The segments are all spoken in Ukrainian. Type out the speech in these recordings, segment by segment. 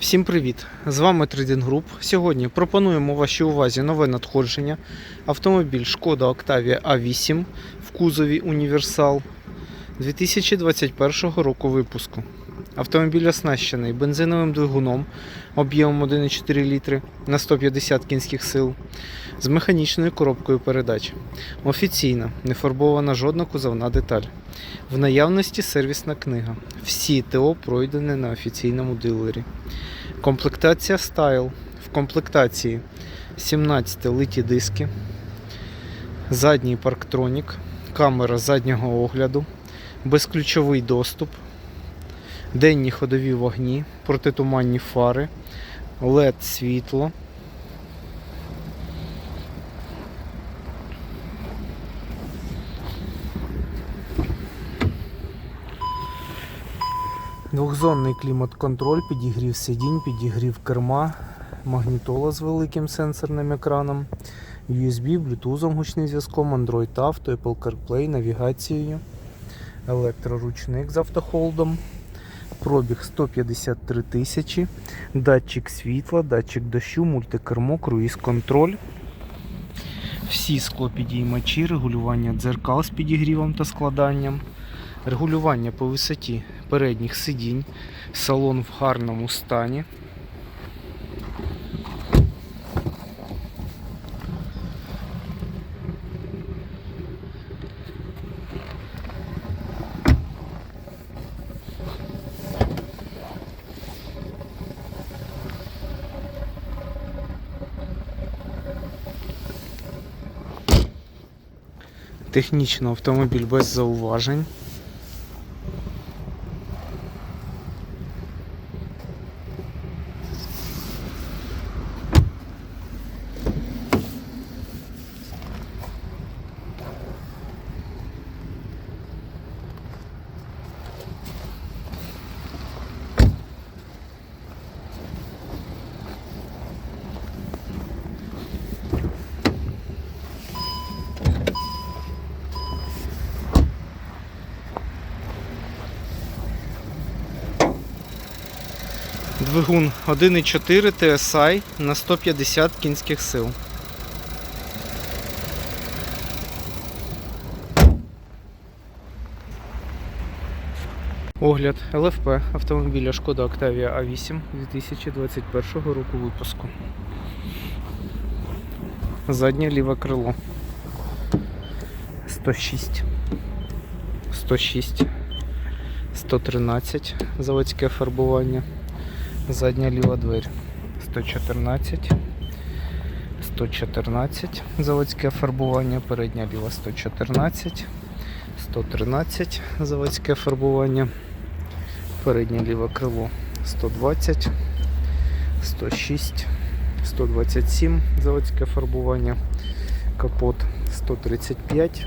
Всім привіт! З вами Trading Group. Сьогодні пропонуємо вашій увазі нове надходження. Автомобіль Шкода Octavia A8 в кузові Універсал 2021 року випуску. Автомобіль оснащений бензиновим двигуном об'ємом 1,4 літри на 150 кінських сил з механічною коробкою передач. Офіційна, не фарбована жодна кузовна деталь. В наявності сервісна книга. Всі ТО пройдені на офіційному дилері. Комплектація Style. В комплектації 17 литі диски, задній парктронік, камера заднього огляду, безключовий доступ, денні ходові вогні, протитуманні фари, LED світло. Двохзонний клімат-контроль, підігрів сидінь, підігрів керма, магнітола з великим сенсорним екраном, USB, Bluetooth гучним зв'язком, Android Auto, Apple CarPlay, навігацією, електроручник з автохолдом, пробіг 153 тисячі, датчик світла, датчик дощу, мультикермо, круїз-контроль. Всі склопідіймачі, регулювання дзеркал з підігрівом та складанням, регулювання по висоті передніх сидінь, салон в гарному стані. Технічно автомобіль без зауважень. Двигун 1.4 TSI на 150 кінських сил. Огляд ЛФП автомобіля Шкода Octavia A8 2021 року випуску. Заднє ліве крило. 106. 106. 113 заводське фарбування. Задня ліва дверь. 114. 114 заводське фарбування, передня ліва 114, 113 заводське фарбування, переднє ліве крило 120, 106, 127 заводське фарбування, капот 135,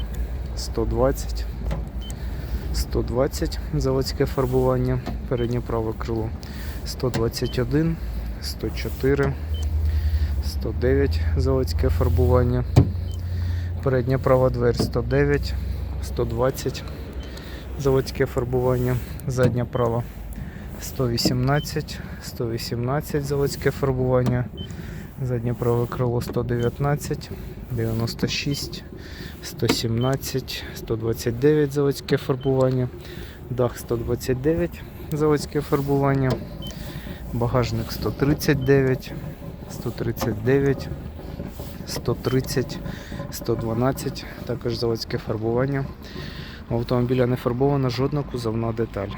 120, 120 заводське фарбування, переднє праве крило 121, 104, 109 заводське фарбування. Передня права двері 109, 120 заводське фарбування. Задня права 118, 118 заводське фарбування. Заднє праве крило 119, 96, 117, 129 заводське фарбування. Дах 129 заводське фарбування. Багажник 139, 139, 130, 112, також заводське фарбування. У автомобіля не фарбована жодна кузовна деталь.